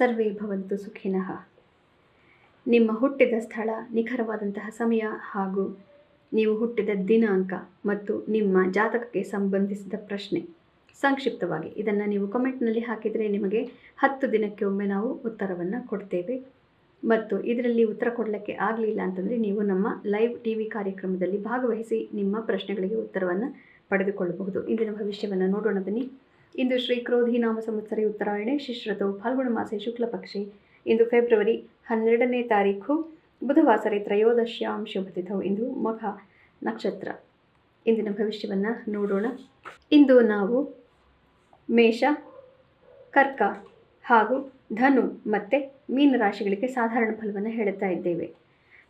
ಸರ್ವೇ ಭವಂತು ಸುಖಿನಃ. ನಿಮ್ಮ ಹುಟ್ಟಿದ ಸ್ಥಳ, ನಿಖರವಾದಂತಹ ಸಮಯ ಹಾಗೂ ನೀವು ಹುಟ್ಟಿದ ದಿನಾಂಕ ಮತ್ತು ನಿಮ್ಮ ಜಾತಕಕ್ಕೆ ಸಂಬಂಧಿಸಿದ ಪ್ರಶ್ನೆ ಸಂಕ್ಷಿಪ್ತವಾಗಿ. ಇದನ್ನು ನೀವು ಕಮೆಂಟ್ನಲ್ಲಿ ಹಾಕಿದರೆ ನಿಮಗೆ ಹತ್ತು ದಿನಕ್ಕೆ ಒಮ್ಮೆ ನಾವು ಉತ್ತರವನ್ನು ಕೊಡ್ತೇವೆ. ಮತ್ತು ಇದರಲ್ಲಿ ಉತ್ತರ ಕೊಡಲಿಕ್ಕೆ ಆಗಲಿಲ್ಲ ಅಂತಂದರೆ ನೀವು ನಮ್ಮ ಲೈವ್ ಟಿ ವಿ ಕಾರ್ಯಕ್ರಮದಲ್ಲಿ ಭಾಗವಹಿಸಿ ನಿಮ್ಮ ಪ್ರಶ್ನೆಗಳಿಗೆ ಉತ್ತರವನ್ನು ಪಡೆದುಕೊಳ್ಳಬಹುದು. ಇಂದಿನ ಭವಿಷ್ಯವನ್ನು ನೋಡೋಣ ಬನ್ನಿ. ಇಂದು ಶ್ರೀ ಕ್ರೋಧಿ ನಾಮ ಸಂವತ್ಸರಿ ಉತ್ತರಾಯಣೆ ಶಿಶ್ರತು ಫಾಲ್ಗುಣ ಮಾಸೆ ಶುಕ್ಲ ಪಕ್ಷಿ. ಇಂದು ಫೆಬ್ರವರಿ ಹನ್ನೆರಡನೇ ತಾರೀಕು ಬುಧವಾಸರೆ ತ್ರಯೋದಶ್ಯಾಂ ಶುಭತಿಥವು ಇಂದು ಮಘ ನಕ್ಷತ್ರ. ಇಂದಿನ ಭವಿಷ್ಯವನ್ನು ನೋಡೋಣ. ಇಂದು ನಾವು ಮೇಷ, ಕರ್ಕ ಹಾಗೂ ಧನು ಮತ್ತು ಮೀನ ರಾಶಿಗಳಿಗೆ ಸಾಧಾರಣ ಫಲವನ್ನು ಹೇಳುತ್ತಾ ಇದ್ದೇವೆ.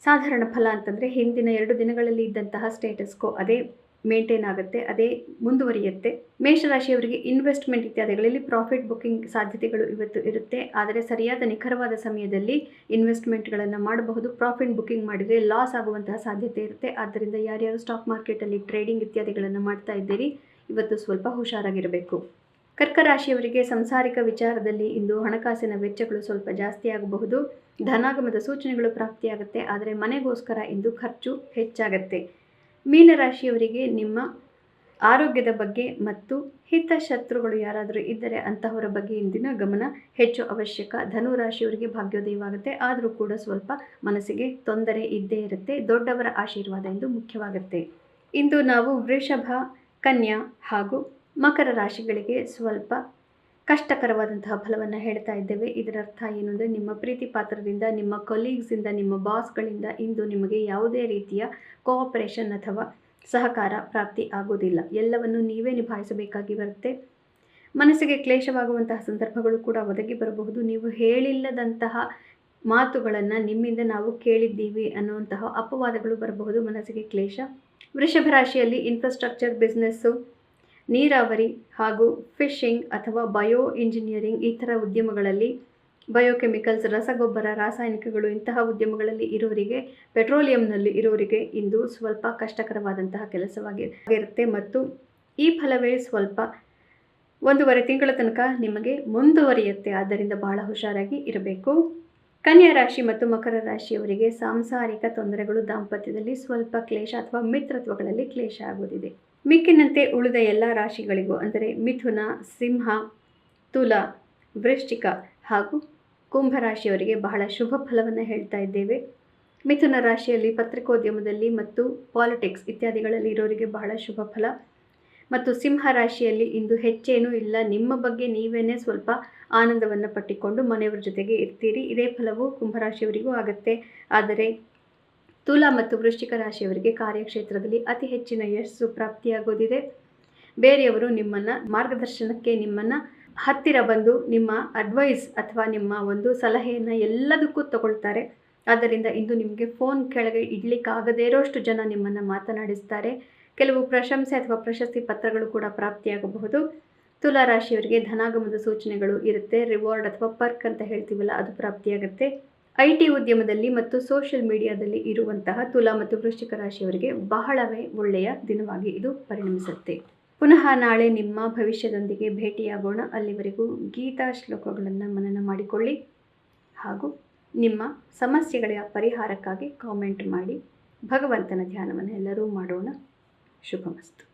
ಸಾಧಾರಣ ಫಲ ಅಂತಂದರೆ ಹಿಂದಿನ ಎರಡು ದಿನಗಳಲ್ಲಿ ಇದ್ದಂತಹ ಸ್ಟೇಟಸ್ಕೋ ಅದೇ ಮೇಂಟೈನ್ ಆಗುತ್ತೆ, ಅದೇ ಮುಂದುವರಿಯುತ್ತೆ. ಮೇಷರಾಶಿಯವರಿಗೆ ಇನ್ವೆಸ್ಟ್ಮೆಂಟ್ ಇತ್ಯಾದಿಗಳಲ್ಲಿ ಪ್ರಾಫಿಟ್ ಬುಕ್ಕಿಂಗ್ ಸಾಧ್ಯತೆಗಳು ಇವತ್ತು ಇರುತ್ತೆ. ಆದರೆ ಸರಿಯಾದ ನಿಖರವಾದ ಸಮಯದಲ್ಲಿ ಇನ್ವೆಸ್ಟ್ಮೆಂಟ್ಗಳನ್ನು ಮಾಡಬಹುದು. ಪ್ರಾಫಿಟ್ ಬುಕ್ಕಿಂಗ್ ಮಾಡಿದರೆ ಲಾಸ್ ಆಗುವಂತಹ ಸಾಧ್ಯತೆ ಇರುತ್ತೆ. ಆದ್ದರಿಂದ ಯಾರ್ಯಾರು ಸ್ಟಾಕ್ ಮಾರ್ಕೆಟಲ್ಲಿ ಟ್ರೇಡಿಂಗ್ ಇತ್ಯಾದಿಗಳನ್ನು ಮಾಡ್ತಾ ಇದ್ದೀರಿ, ಇವತ್ತು ಸ್ವಲ್ಪ ಹುಷಾರಾಗಿರಬೇಕು. ಕರ್ಕ ರಾಶಿಯವರಿಗೆ ಸಂಸಾರಿಕ ವಿಚಾರದಲ್ಲಿ ಇಂದು ಹಣಕಾಸಿನ ವೆಚ್ಚಗಳು ಸ್ವಲ್ಪ ಜಾಸ್ತಿ ಆಗಬಹುದು. ಧನಾಗಮದ ಸೂಚನೆಗಳು ಪ್ರಾಪ್ತಿಯಾಗುತ್ತೆ. ಆದರೆ ಮನೆಗೋಸ್ಕರ ಇಂದು ಖರ್ಚು ಹೆಚ್ಚಾಗತ್ತೆ. ಮೀನರಾಶಿಯವರಿಗೆ ನಿಮ್ಮ ಆರೋಗ್ಯದ ಬಗ್ಗೆ ಮತ್ತು ಹಿತಶತ್ರುಗಳು ಯಾರಾದರೂ ಇದ್ದರೆ ಅಂತಹವರ ಬಗ್ಗೆ ಇಂದಿನ ಗಮನ ಹೆಚ್ಚು ಅವಶ್ಯಕ. ಧನುರಾಶಿಯವರಿಗೆ ಭಾಗ್ಯೋದಯವಾಗುತ್ತೆ. ಆದರೂ ಕೂಡ ಸ್ವಲ್ಪ ಮನಸ್ಸಿಗೆ ತೊಂದರೆ ಇದ್ದೇ ಇರುತ್ತೆ. ದೊಡ್ಡವರ ಆಶೀರ್ವಾದ ಎಂದು ಮುಖ್ಯವಾಗುತ್ತೆ. ಇಂದು ನಾವು ವೃಷಭ, ಕನ್ಯಾ ಹಾಗೂ ಮಕರ ರಾಶಿಗಳಿಗೆ ಸ್ವಲ್ಪ ಕಷ್ಟಕರವಾದಂತಹ ಫಲವನ್ನು ಹೇಳ್ತಾ ಇದ್ದೇವೆ. ಇದರ ಅರ್ಥ ಏನು ಅಂದರೆ ನಿಮ್ಮ ಪ್ರೀತಿ ಪಾತ್ರದಿಂದ, ನಿಮ್ಮ ಕೊಲೀಗ್ಸಿಂದ ನಿಮ್ಮ ಬಾಸ್ಗಳಿಂದ ಇಂದು ನಿಮಗೆ ಯಾವುದೇ ರೀತಿಯ ಕೋಆಪರೇಷನ್ ಅಥವಾ ಸಹಕಾರ ಪ್ರಾಪ್ತಿ ಆಗೋದಿಲ್ಲ. ಎಲ್ಲವನ್ನು ನೀವೇ ನಿಭಾಯಿಸಬೇಕಾಗಿ ಬರುತ್ತೆ. ಮನಸ್ಸಿಗೆ ಕ್ಲೇಶವಾಗುವಂತಹ ಸಂದರ್ಭಗಳು ಕೂಡ ಒದಗಿ ಬರಬಹುದು. ನೀವು ಹೇಳಿಲ್ಲದಂತಹ ಮಾತುಗಳನ್ನು ನಿಮ್ಮಿಂದ ನಾವು ಕೇಳಿದ್ದೀವಿ ಅನ್ನುವಂತಹ ಅಪವಾದಗಳು ಬರಬಹುದು. ಮನಸ್ಸಿಗೆ ಕ್ಲೇಶ. ವೃಷಭ ರಾಶಿಯಲ್ಲಿ ಇನ್ಫ್ರಾಸ್ಟ್ರಕ್ಚರ್ ಬಿಸ್ನೆಸ್ಸು ನೀರಾವರಿ ಹಾಗೂ ಫಿಶಿಂಗ್ ಅಥವಾ ಬಯೋ ಇಂಜಿನಿಯರಿಂಗ್ ಈ ಥರ ಉದ್ಯಮಗಳಲ್ಲಿ ಬಯೋಕೆಮಿಕಲ್ಸ್, ರಸಗೊಬ್ಬರ, ರಾಸಾಯನಿಕಗಳು ಇಂತಹ ಉದ್ಯಮಗಳಲ್ಲಿ ಇರೋರಿಗೆ, ಪೆಟ್ರೋಲಿಯಂನಲ್ಲಿ ಇರೋರಿಗೆ ಇಂದು ಸ್ವಲ್ಪ ಕಷ್ಟಕರವಾದಂತಹ ಕೆಲಸವಾಗಿರುತ್ತೆ ಮತ್ತು ಈ ಫಲವೇ ಸ್ವಲ್ಪ ಒಂದೂವರೆ ತಿಂಗಳ ತನಕ ನಿಮಗೆ ಮುಂದುವರಿಯುತ್ತೆ. ಆದ್ದರಿಂದ ಬಹಳ ಹುಷಾರಾಗಿ ಇರಬೇಕು. ಕನ್ಯಾ ರಾಶಿ ಮತ್ತು ಮಕರ ರಾಶಿಯವರಿಗೆ ಸಾಂಸಾರಿಕ ತೊಂದರೆಗಳು ದಾಂಪತ್ಯದಲ್ಲಿ ಸ್ವಲ್ಪ ಕ್ಲೇಶ ಅಥವಾ ಮಿತ್ರತ್ವಗಳಲ್ಲಿ ಕ್ಲೇಶ ಆಗುವುದಿದೆ. ಮಿಕ್ಕಿನಂತೆ ಉಳಿದ ಎಲ್ಲ ರಾಶಿಗಳಿಗೂ, ಅಂದರೆ ಮಿಥುನ, ಸಿಂಹ, ತುಲ, ವೃಶ್ಚಿಕ ಹಾಗೂ ಕುಂಭರಾಶಿಯವರಿಗೆ ಬಹಳ ಶುಭ ಫಲವನ್ನು ಹೇಳ್ತಾ ಇದ್ದೇವೆ. ಮಿಥುನ ರಾಶಿಯಲ್ಲಿ ಪತ್ರಿಕೋದ್ಯಮದಲ್ಲಿ ಮತ್ತು ಪಾಲಿಟಿಕ್ಸ್ ಇತ್ಯಾದಿಗಳಲ್ಲಿ ಇರೋರಿಗೆ ಬಹಳ ಶುಭ ಫಲ. ಮತ್ತು ಸಿಂಹ ರಾಶಿಯಲ್ಲಿ ಇಂದು ಹೆಚ್ಚೇನೂ ಇಲ್ಲ, ನಿಮ್ಮ ಬಗ್ಗೆ ನೀವೇನೇ ಸ್ವಲ್ಪ ಆನಂದವನ್ನು ಪಟ್ಟಿಕೊಂಡು ಮನೆಯವರ ಜೊತೆಗೆ ಇರ್ತೀರಿ, ಇದೇ ಫಲವು ಕುಂಭರಾಶಿಯವರಿಗೂ ಆಗುತ್ತೆ. ಆದರೆ ತುಲಾ ಮತ್ತು ವೃಶ್ಚಿಕ ರಾಶಿಯವರಿಗೆ ಕಾರ್ಯಕ್ಷೇತ್ರದಲ್ಲಿ ಅತಿ ಹೆಚ್ಚಿನ ಯಶಸ್ಸು ಪ್ರಾಪ್ತಿಯಾಗೋದಿದೆ. ಬೇರೆಯವರು ನಿಮ್ಮನ್ನು ಮಾರ್ಗದರ್ಶನಕ್ಕೆ ನಿಮ್ಮನ್ನು ಹತ್ತಿರ ಬಂದು ನಿಮ್ಮ ಅಡ್ವೈಸ್ ಅಥವಾ ನಿಮ್ಮ ಒಂದು ಸಲಹೆಯನ್ನು ಎಲ್ಲದಕ್ಕೂ ತಗೊಳ್ತಾರೆ. ಆದ್ದರಿಂದ ಇಂದು ನಿಮಗೆ ಫೋನ್ ಕೆಳಗೆ ಇಡ್ಲಿಕ್ಕಾಗದೇ ಇರೋಷ್ಟು ಜನ ನಿಮ್ಮನ್ನು ಮಾತನಾಡಿಸ್ತಾರೆ. ಕೆಲವು ಪ್ರಶಂಸೆ ಅಥವಾ ಪ್ರಶಸ್ತಿ ಪತ್ರಗಳು ಕೂಡ ಪ್ರಾಪ್ತಿಯಾಗಬಹುದು. ತುಲಾ ರಾಶಿಯವರಿಗೆ ಧನಾಗಮದ ಸೂಚನೆಗಳು ಇರುತ್ತೆ ರಿವಾರ್ಡ್ ಅಥವಾ ಪರ್ಕ್ ಅಂತ ಹೇಳ್ತೀವಲ್ಲ, ಅದು ಪ್ರಾಪ್ತಿಯಾಗುತ್ತೆ. ಐ ಟಿ ಉದ್ಯಮದಲ್ಲಿ ಮತ್ತು ಸೋಷಿಯಲ್ ಮೀಡಿಯಾದಲ್ಲಿ ಇರುವಂತಹ ತುಲಾ ಮತ್ತು ವೃಶ್ಚಿಕ ರಾಶಿಯವರಿಗೆ ಬಹಳವೇ ಒಳ್ಳೆಯ ದಿನವಾಗಿ ಇದು ಪರಿಣಮಿಸುತ್ತೆ. ಪುನಃ ನಾಳೆ ನಿಮ್ಮ ಭವಿಷ್ಯದೊಂದಿಗೆ ಭೇಟಿಯಾಗೋಣ. ಅಲ್ಲಿವರೆಗೂ ಗೀತಾ ಶ್ಲೋಕಗಳನ್ನು ಮನನ ಮಾಡಿಕೊಳ್ಳಿ ಹಾಗೂ ನಿಮ್ಮ ಸಮಸ್ಯೆಗಳ ಪರಿಹಾರಕ್ಕಾಗಿ ಕಾಮೆಂಟ್ ಮಾಡಿ. ಭಗವಂತನ ಧ್ಯಾನವನ್ನು ಎಲ್ಲರೂ ಮಾಡೋಣ. ಶುಭಮಸ್ತು.